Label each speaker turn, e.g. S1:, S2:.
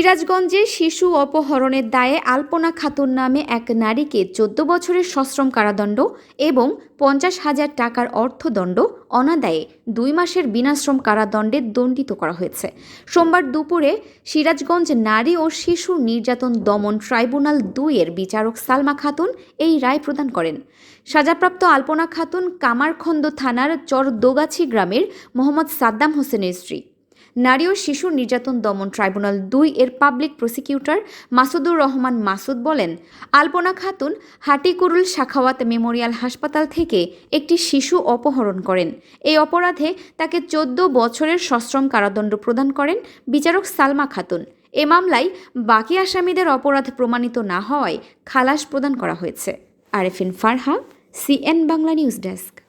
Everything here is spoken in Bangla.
S1: সিরাজগঞ্জে শিশু অপহরণের দায়ে আলপনা খাতুন নামে এক নারীকে চোদ্দ বছরের সশ্রম কারাদণ্ড এবং পঞ্চাশ হাজার টাকার অর্থদণ্ড অনাদায়ে দুই মাসের বিনাশ্রম কারাদণ্ডে দণ্ডিত করা হয়েছে। সোমবার দুপুরে সিরাজগঞ্জ নারী ও শিশু নির্যাতন দমন ট্রাইব্যুনাল দুইয়ের বিচারক সালমা খাতুন এই রায় প্রদান করেন। সাজাপ্রাপ্ত আলপনা খাতুন কামারখন্দ থানার চর দোগাছি গ্রামের মোহাম্মদ সাদ্দাম হোসেনের স্ত্রী। নারী ও শিশু নির্যাতন দমন ট্রাইব্যুনাল দুই এর পাবলিক প্রসিকিউটর মাসুদুর রহমান মাসুদ বলেন, আলপনা খাতুন হাটিকুরুল শাখাওয়াত মেমোরিয়াল হাসপাতাল থেকে একটি শিশু অপহরণ করেন। এই অপরাধে তাকে চোদ্দ বছরের সশ্রম কারাদণ্ড প্রদান করেন বিচারক সালমা খাতুন। এ মামলায় বাকি আসামিদের অপরাধ প্রমাণিত না হওয়ায় খালাস প্রদান করা হয়েছে। Arefin Farha CN Bangla news desk.